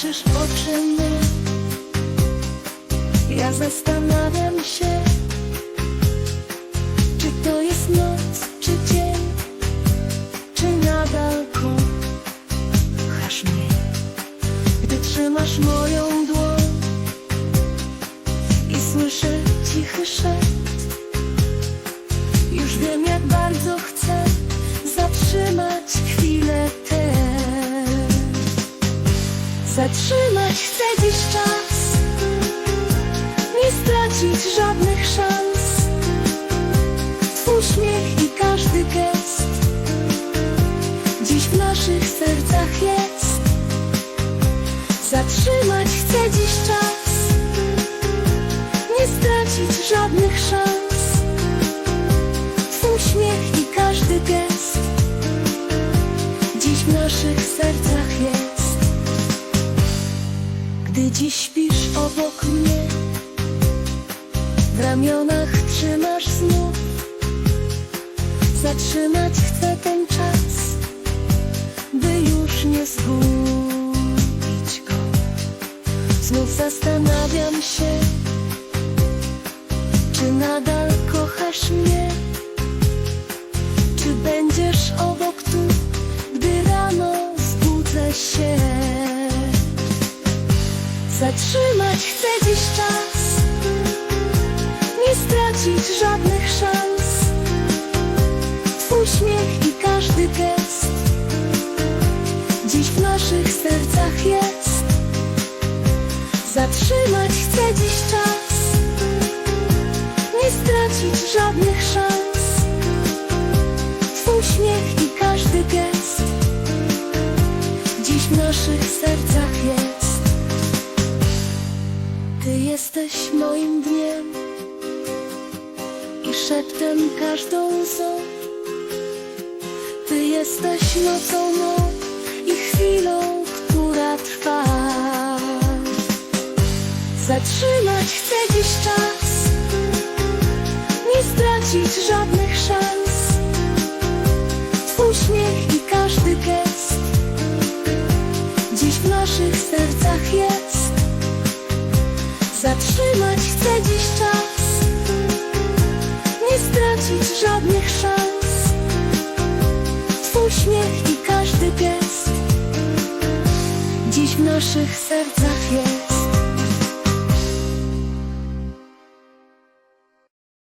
Patrzysz w oczy Ja zastanawiam się Czy to jest noc, czy dzień Czy nadal kochasz mnie Gdy trzymasz moją dłoń I słyszę cichy szept Zatrzymać chcę dziś czas. Nie stracić żadnych szans. Twój śmiech i każdy gest Dziś w naszych sercach jest. Zatrzymać chcę dziś czas gdy dziś śpisz obok mnie W ramionach trzymasz znów. Zatrzymać chcę ten czas By już nie zgubić go. Znów zastanawiam się Czy nadal kochasz mnie Zatrzymać chcę dziś czas. Nie stracić żadnych szans. Twój śmiech i każdy gest Dziś w naszych sercach jest. Zatrzymać chcę dziś czas. Nie stracić żadnych szans. Twój śmiech i każdy gest Dziś w naszych sercach jest jesteś moim dniem i szeptem każdą łzą. Ty jesteś nocą mą i chwilą, która trwa. Zatrzymać chcę dziś czas, nie stracić żadnych szans. Twój śmiech i każdy gest dziś w naszych żadnych szans. Twój śmiech i każdy gest Dziś w naszych sercach jest